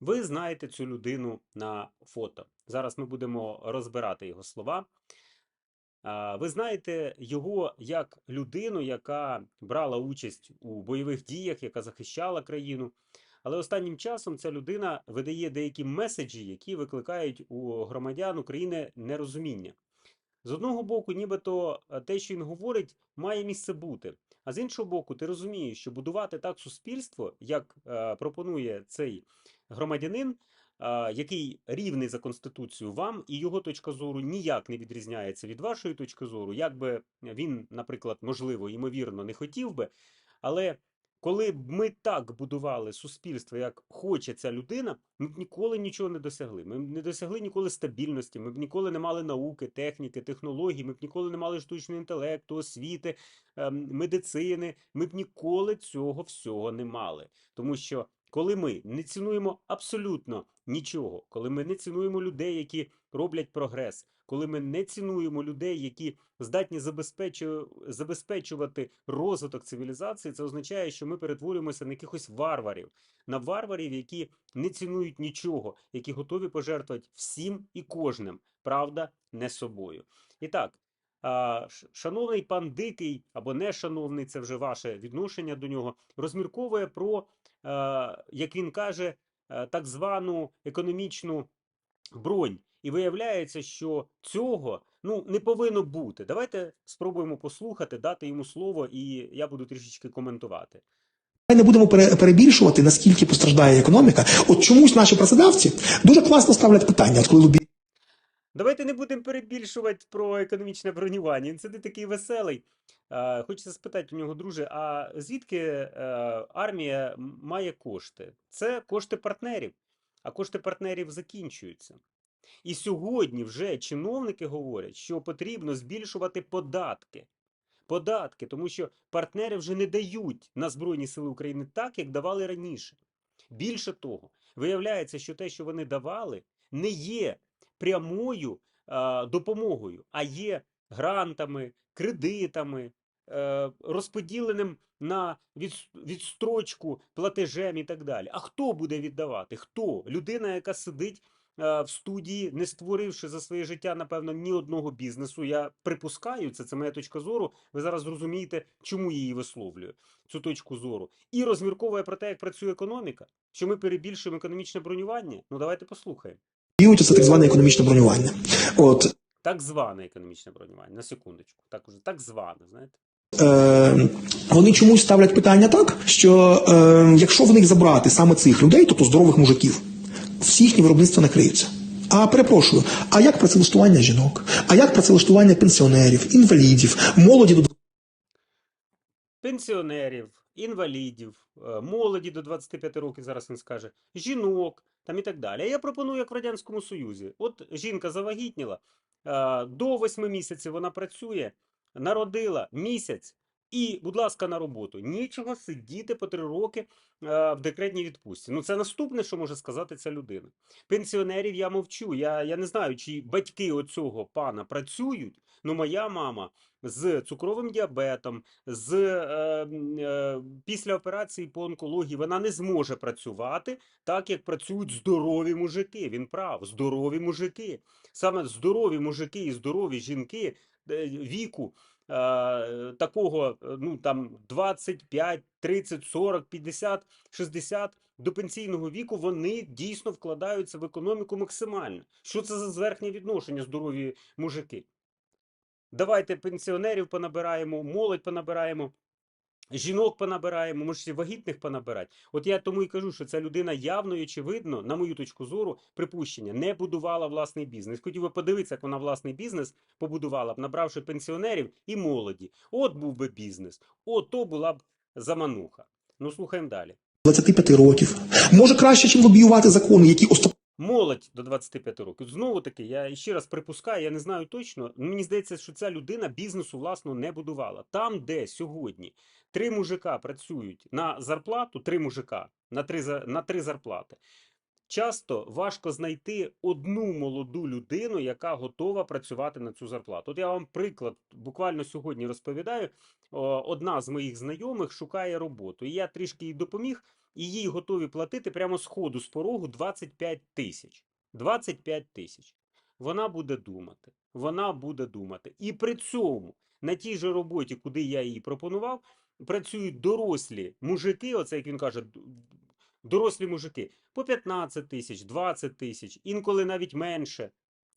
Ви знаєте цю людину на фото. Зараз ми будемо розбирати його слова. Ви знаєте його як людину, яка брала участь у бойових діях, яка захищала країну. Але останнім часом ця людина видає деякі меседжі, які викликають у громадян України нерозуміння. З одного боку, нібито е, те, що він говорить, має місце бути. А з іншого боку, ти розумієш, що будувати так суспільство, як е, пропонує цей громадянин, е, який рівний за конституцію вам, і його точка зору ніяк не відрізняється від вашої точки зору, як би він, наприклад, можливо, ймовірно, не хотів би, але. Коли б ми так будували суспільство, як хоче ця людина, ми б ніколи нічого не досягли. Ми б не досягли ніколи стабільності, ми б ніколи не мали науки, техніки, технологій, ми б ніколи не мали штучного інтелекту, освіти, ем, медицини. Ми б ніколи цього всього не мали. Тому що коли ми не цінуємо абсолютно нічого, коли ми не цінуємо людей, які роблять прогрес, коли ми не цінуємо людей, які здатні забезпечувати розвиток цивілізації, це означає, що ми перетворюємося на якихось варварів, на варварів, які не цінують нічого, які готові пожертвувати всім і кожним, правда, не собою. І так, шановний пан Дикий або не шановний, це вже ваше відношення до нього, розмірковує про, як він каже, так звану економічну бронь. І виявляється, що цього ну не повинно бути. Давайте спробуємо послухати, дати йому слово, і я буду трішечки коментувати. Ми не будемо перебільшувати, наскільки постраждає економіка. От чомусь наші працедавці дуже класно ставлять питання. От коли лобі Давайте не будемо перебільшувати про економічне бронювання. Він сидить такий веселий. Хочеться спитати у нього, друже, а звідки е, армія має кошти? Це кошти партнерів, а кошти партнерів закінчуються. І сьогодні вже чиновники говорять, що потрібно збільшувати податки. Податки, тому що партнери вже не дають на Збройні Сили України так, як давали раніше. Більше того, виявляється, що те, що вони давали, не є прямою а, допомогою, а є грантами, кредитами, розподіленим на відстрочку платежем і так далі. А хто буде віддавати? Хто? Людина, яка сидить е, в студії, не створивши за своє життя, напевно, ні одного бізнесу. Я припускаю, це, це моя точка зору. Ви зараз зрозумієте, чому її висловлюю, цю точку зору. І розмірковує про те, як працює економіка, що ми перебільшуємо економічне бронювання. Ну давайте послухаємо. це так зване економічне бронювання. От Так зване економічне бронювання. На секундочку. Так уже так зване, знаєте. Е, вони чомусь ставлять питання так, що е, якщо в них забрати саме цих людей, тобто здорових мужиків, всі їхні виробництва накриються. А перепрошую, а як працевлаштування жінок? А як працевлаштування пенсіонерів, інвалідів, молоді до пенсіонерів, інвалідів, е, молоді до 25 років, зараз він скаже, жінок там і так далі. Я пропоную, як в Радянському Союзі. От жінка завагітніла, е, до 8 місяців вона працює, народила місяць. І, будь ласка, на роботу. Нічого сидіти по три роки е, в декретній відпустці. Ну, це наступне, що може сказати ця людина. Пенсіонерів я мовчу. Я, я не знаю, чи батьки оцього пана працюють. Ну, моя мама з цукровим діабетом, з е, е, після операції по онкології вона не зможе працювати так, як працюють здорові мужики. Він прав, здорові мужики. Саме здорові мужики і здорові жінки віку. е, Такого, е, ну там 25, 30, 40, 50, 60 до пенсійного віку вони дійсно вкладаються в економіку максимально. Що це за зверхнє відношення здорові мужики? Давайте пенсіонерів понабираємо, молодь понабираємо, жінок понабираємо, може ще вагітних понабирати. От я тому і кажу, що ця людина явно і очевидно, на мою точку зору, припущення, не будувала власний бізнес. Хотів би подивитися, як вона власний бізнес побудувала б, набравши пенсіонерів і молоді. От був би бізнес, от то була б замануха. Ну, слухаємо далі. 25 років. Може краще, ніж лобіювати закони, які остаточно Молодь до 25 років. Знову таки, я ще раз припускаю, я не знаю точно. ну, Мені здається, що ця людина бізнесу власного не будувала. Там, де сьогодні три мужика працюють на зарплату, три мужика на три, на три зарплати. Часто важко знайти одну молоду людину, яка готова працювати на цю зарплату. От я вам приклад буквально сьогодні розповідаю. Одна з моїх знайомих шукає роботу, і я трішки їй допоміг, і їй готові платити прямо з ходу, з порогу 25 тисяч. 25 тисяч. Вона буде думати. Вона буде думати. І при цьому на тій же роботі, куди я їй пропонував, працюють дорослі мужики, оце як він каже, дорослі мужики, по 15 тисяч, 20 тисяч, інколи навіть менше.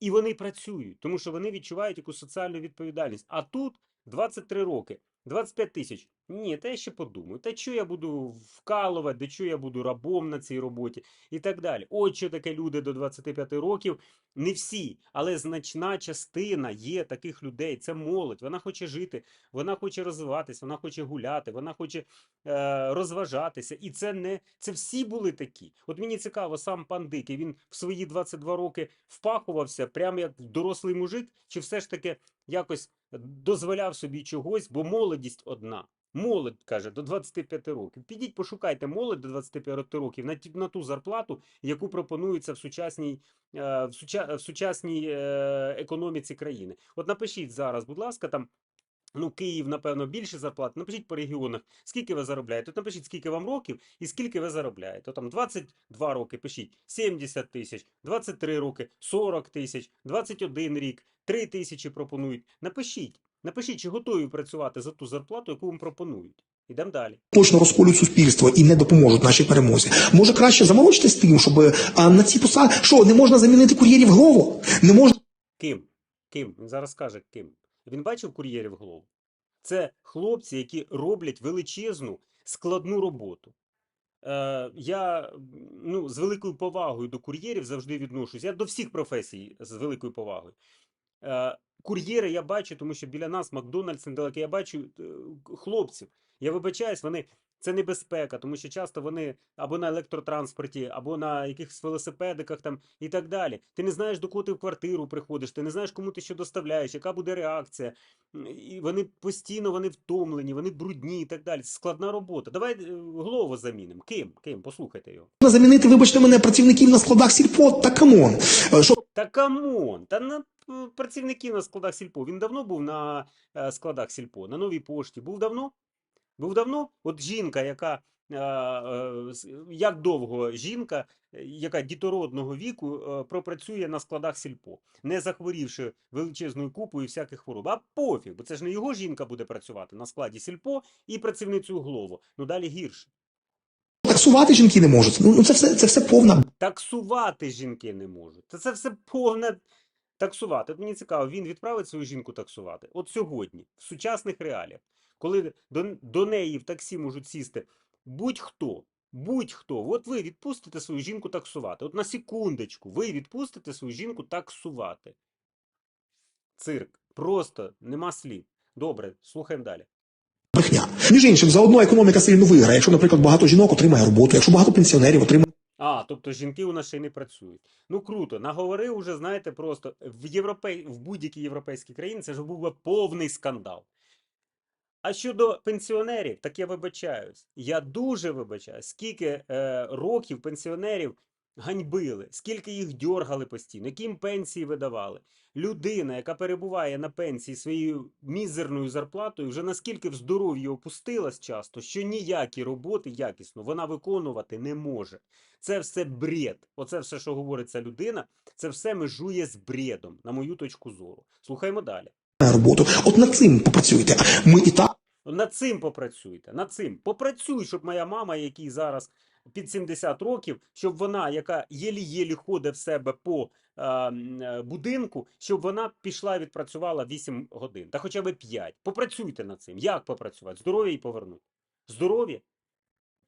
І вони працюють, тому що вони відчувають якусь соціальну відповідальність. А тут 23 роки, 25 тисяч. Ні, та я ще подумаю. Та що я буду вкалувати, де що я буду рабом на цій роботі і так далі. От що таке люди до 25 років. Не всі, але значна частина є таких людей. Це молодь. Вона хоче жити, вона хоче розвиватися, вона хоче гуляти, вона хоче е, розважатися. І це не це всі були такі. От мені цікаво, сам пан Дикий, він в свої 22 роки впахувався, прямо як дорослий мужик, чи все ж таки якось дозволяв собі чогось, бо молодість одна. Молодь каже до 25 років. Підіть, пошукайте молодь до 25 років на, ті- на ту зарплату, яку пропонується в сучасній, е, в, суча, в сучасній е, економіці країни. От напишіть зараз, будь ласка, там. Ну, Київ, напевно, більше зарплат. Напишіть по регіонах, скільки ви заробляєте. От напишіть, скільки вам років і скільки ви заробляєте. От там 22 роки пишіть 70 тисяч, 23 роки 40 тисяч, 21 рік, 3 тисячі пропонують. Напишіть, напишіть, чи готові працювати за ту зарплату, яку вам пропонують. Ідемо далі. точно розколюють суспільство і не допоможуть нашій перемозі. Може краще заморочитись тим, щоб а, на ці посади, що не можна замінити кур'єрів голову? Не можна Ким? Ким? Він зараз скаже ким. Він бачив кур'єрів голову? Це хлопці, які роблять величезну складну роботу. Е, я ну, з великою повагою до кур'єрів завжди відношусь. Я до всіх професій з великою повагою. Е, кур'єри я бачу, тому що біля нас Макдональдс недалеко. Я бачу е, хлопців. Я вибачаюсь, вони це небезпека, тому що часто вони або на електротранспорті, або на якихось велосипедиках там і так далі. Ти не знаєш, до кого ти в квартиру приходиш, ти не знаєш, кому ти що доставляєш, яка буде реакція. І вони постійно вони втомлені, вони брудні і так далі. Складна робота. Давай е, голову замінимо. Ким? Ким? Послухайте його. замінити, вибачте мене, працівників на складах сільпо. Та камон. Е, Що Та камон! Та на працівників на складах сільпо. Він давно був на е, складах сільпо, на новій пошті. Був давно? Був давно? От жінка, яка е, е, як довго жінка, е, яка дітородного віку пропрацює на складах сільпо, не захворівши величезною купою всяких хвороб. А пофіг, бо це ж не його жінка буде працювати на складі сільпо і працівницю голову. Ну далі гірше. таксувати жінки не можуть? Ну ну, це все це все повна Таксувати жінки не можуть. Та це все повне таксувати. От мені цікаво, він відправить свою жінку таксувати. От сьогодні, в сучасних реаліях, коли до, до неї в таксі можуть сісти будь-хто. Будь-хто, от ви відпустите свою жінку таксувати. От на секундочку, ви відпустите свою жінку таксувати. Цирк. Просто нема слів. Добре, слухаємо далі. брехня. Між іншим, заодно економіка сильно виграє. Якщо, наприклад, багато жінок отримає роботу, якщо багато пенсіонерів отримає А, тобто жінки у нас ще й не працюють. Ну круто, наговорив уже, знаєте, просто в європей... в будь-якій європейській країні це ж був би повний скандал. А щодо пенсіонерів, так я вибачаюсь. Я дуже вибачаюсь, скільки е, років пенсіонерів ганьбили, скільки їх дьоргали постійно, які пенсії видавали. Людина, яка перебуває на пенсії своєю мізерною зарплатою, вже наскільки в здоров'ї опустилась часто, що ніякі роботи якісно вона виконувати не може. Це все бред. Оце все, що говорить ця людина, це все межує з бредом, на мою точку зору. Слухаємо далі. роботу. От над цим попрацюйте. Ми і так Над цим попрацюйте. Над цим. Попрацюй, щоб моя мама, якій зараз під 70 років, щоб вона, яка єлі-єлі ходить в себе по е, е, будинку, щоб вона пішла і відпрацювала 8 годин, та хоча б 5. Попрацюйте над цим. Як попрацювати? Здоров'я їй повернути. Здоров'я?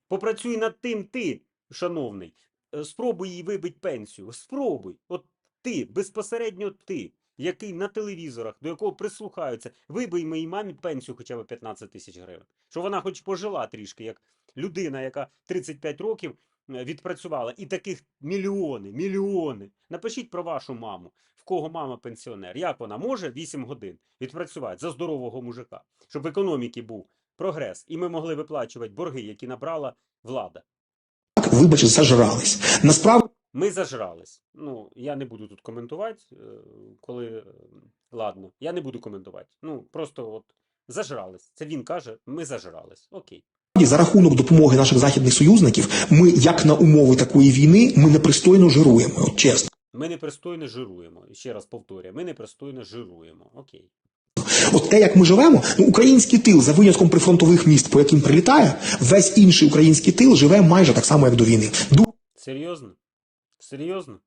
Попрацюй над тим ти, шановний. Е, Спробуй їй вибити пенсію. Спробуй. От ти, безпосередньо ти, який на телевізорах, до якого прислухаються, вибий моїй мамі пенсію хоча б 15 тисяч гривень. Щоб вона хоч пожила трішки, як людина, яка 35 років е, відпрацювала. І таких мільйони, мільйони. Напишіть про вашу маму, в кого мама пенсіонер. Як вона може 8 годин відпрацювати за здорового мужика, щоб в економіки був прогрес, і ми могли виплачувати борги, які набрала влада. вибачте, зажрались. Насправді Ми зажрались. Ну, я не буду тут коментувати, е, коли. е, Ладно, я не буду коментувати. Ну, просто от зажрались. Це він каже, ми зажрались. Окей. за рахунок допомоги наших західних союзників, ми, як на умови такої війни, ми непристойно жируємо. От чесно. Ми непристойно жируємо. І Ще раз повторюю, ми непристойно жируємо. Окей. От те, як ми живемо, ну український тил за винятком прифронтових міст, по яким прилітає, весь інший український тил живе майже так само, як до війни. Серйозно? Серйозно?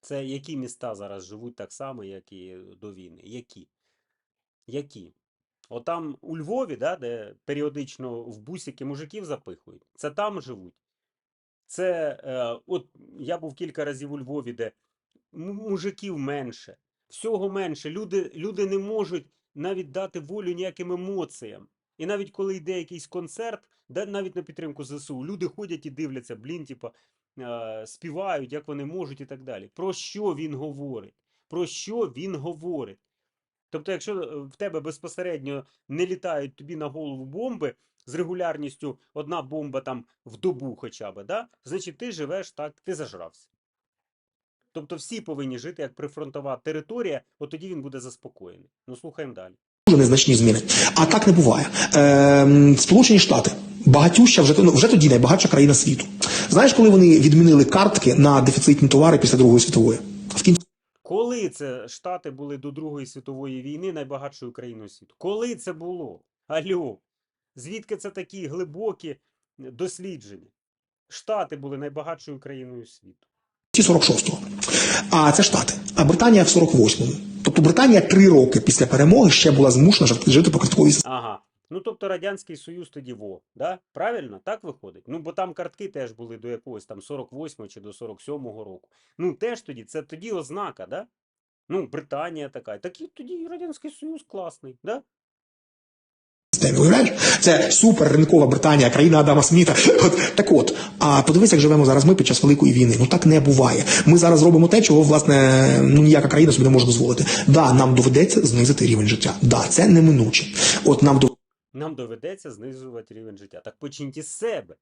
Це які міста зараз живуть так само, як і до війни? Які? Які? Отам у Львові, да, де періодично в бусики мужиків запихують, це там живуть. Це, е, от я був кілька разів у Львові, де мужиків менше, всього менше. Люди, люди не можуть навіть дати волю ніяким емоціям. І навіть коли йде якийсь концерт, да, навіть на підтримку ЗСУ, люди ходять і дивляться, блін, типа, е, співають, як вони можуть і так далі. Про що він говорить? Про що він говорить? Тобто, якщо е, в тебе безпосередньо не літають тобі на голову бомби з регулярністю одна бомба там в добу хоча б, да? значить ти живеш так, ти зажрався. Тобто всі повинні жити як прифронтова територія, от тоді він буде заспокоєний. Ну слухаємо далі. дуже незначні зміни. А так не буває. Ем, Сполучені Штати. Багатюща вже ну, вже тоді найбагатша країна світу. Знаєш, коли вони відмінили картки на дефіцитні товари після Другої світової? В кінці Коли це Штати були до Другої світової війни найбагатшою країною світу? Коли це було? Алло, звідки це такі глибокі дослідження? Штати були найбагатшою країною світу. 46-го. А це Штати. А Британія в 48-му. Тобто Британія три роки після перемоги ще була змушена жити- жити по картковій системі. Ага. Ну тобто Радянський Союз тоді во, да? Правильно? Так виходить? Ну бо там картки теж були до якогось там 48 чи до 47-го року. Ну теж тоді, це тоді ознака, да? Ну, Британія така. Так і тоді Радянський Союз класний, да? Це супер ринкова Британія, країна Адама Сміта. От так от, а подивись, як живемо зараз ми під час великої війни. Ну так не буває. Ми зараз робимо те, чого власне ну ніяка країна собі не може дозволити. Да, нам доведеться знизити рівень життя. Да, це неминуче. От нам до Нам доведеться знижувати рівень життя. Так почніть із себе.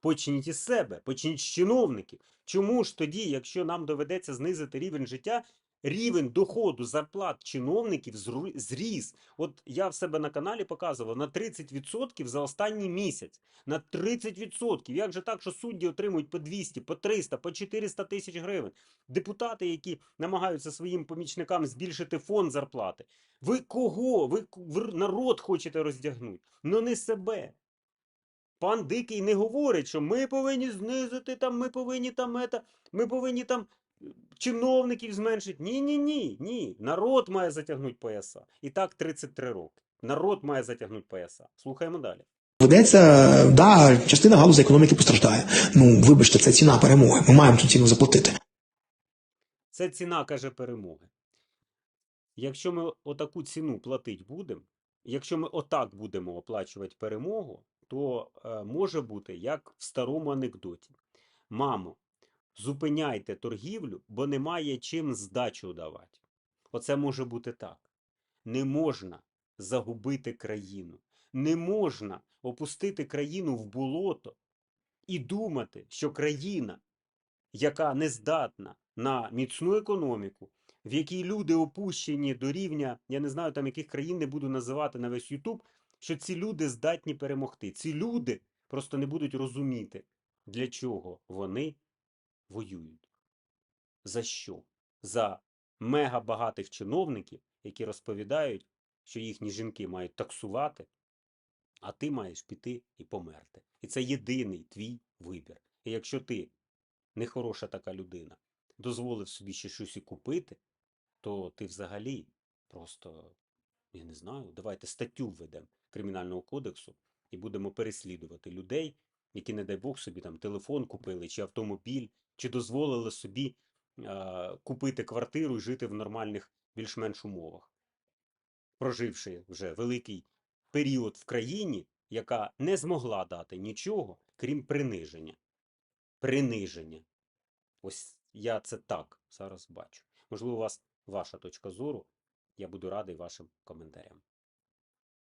Почніть із себе, почніть з чиновників. Чому ж тоді, якщо нам доведеться знизити рівень життя, рівень доходу зарплат чиновників зріс? От я в себе на каналі показував на 30% за останній місяць. На 30%. Як же так, що судді отримують по 200, по 300, по 400 тисяч гривень? Депутати, які намагаються своїм помічникам збільшити фонд зарплати. Ви кого? Ви, народ хочете роздягнути, но не себе. Пан Дикий не говорить, що ми повинні знизити там, ми повинні там ета, ми повинні там чиновників зменшити. Ні, ні, ні, ні. Народ має затягнути пояса. І так 33 роки. Народ має затягнути пояса. Слухаємо далі. доведеться, да, частина галузі економіки постраждає. Ну, вибачте, це ціна перемоги. Ми маємо цю ціну заплатити. Це ціна, каже, перемоги. Якщо ми отаку ціну платити будемо, якщо ми отак будемо оплачувати перемогу, то е, може бути як в старому анекдоті. Мамо, зупиняйте торгівлю, бо немає чим здачу давати. Оце може бути так. Не можна загубити країну. Не можна опустити країну в болото і думати, що країна, яка не здатна на міцну економіку, в якій люди опущені до рівня, я не знаю там яких країн не буду називати на весь Ютуб, що ці люди здатні перемогти. Ці люди просто не будуть розуміти, для чого вони воюють. За що? За мегабагатих чиновників, які розповідають, що їхні жінки мають таксувати, а ти маєш піти і померти. І це єдиний твій вибір. І якщо ти нехороша така людина, дозволив собі ще щось і купити, то ти взагалі просто, я не знаю, давайте статтю введемо Кримінального кодексу і будемо переслідувати людей, які, не дай Бог, собі там телефон купили, чи автомобіль, чи дозволили собі а, купити квартиру і жити в нормальних більш-менш умовах. Проживши вже великий період в країні, яка не змогла дати нічого, крім приниження. Приниження. Ось я це так зараз бачу. Можливо, у вас ваша точка зору. Я буду радий вашим коментарям.